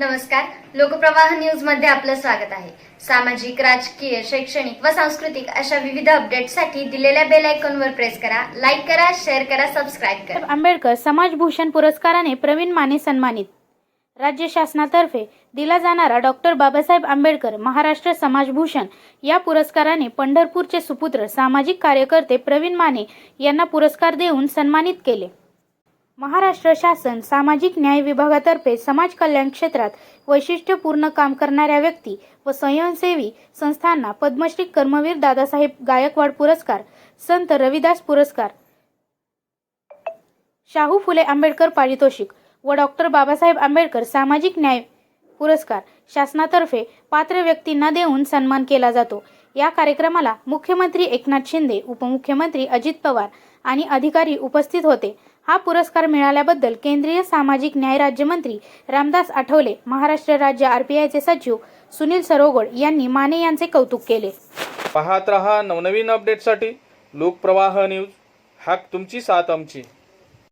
नमस्कार. लोकप्रवाह न्यूजमध्ये आपलं स्वागत आहे. सामाजिक राजकीय शैक्षणिक व सांस्कृतिक अशा विविध अपडेटसाठी दिलेल्या बेल आयकॉनवर प्रेस करा लाईक करा शेअर करा सबस्क्राईब करा. आंबेडकर समाजभूषण पुरस्काराने प्रवीण माने सन्मानित. राज्य शासनातर्फे दिला जाणारा डॉक्टर बाबासाहेब आंबेडकर महाराष्ट्र समाजभूषण या पुरस्काराने पंढरपूरचे सुपुत्र सामाजिक कार्यकर्ते प्रवीण माने यांना पुरस्कार देऊन सन्मानित केले. महाराष्ट्र शासन सामाजिक न्याय विभागातर्फे समाज कल्याण क्षेत्रात वैशिष्ट्यपूर्ण काम करणाऱ्या व्यक्ती व स्वयंसेवी संस्थांना पद्मश्री कर्मवीर दादासाहेब गायकवाड पुरस्कार संत रविदास पुरस्कार. शाहू फुले आंबेडकर पारितोषिक व डॉक्टर बाबासाहेब आंबेडकर सामाजिक न्याय पुरस्कार शासनातर्फे पात्र व्यक्तींना देऊन सन्मान केला जातो. या कार्यक्रमाला मुख्यमंत्री एकनाथ शिंदे उपमुख्यमंत्री अजित पवार आणि अधिकारी उपस्थित होते. हा पुरस्कार मिळाल्याबद्दल केंद्रीय सामाजिक न्याय राज्यमंत्री रामदास आठवले महाराष्ट्र राज्य आरपीआयचे सचिव सुनील सरोगड यांनी माने यांचे कौतुक केले. पाहत रहा नवनवीन अपडेटसाठी लोकप्रवाह न्यूज हाक तुमची साथ आमची.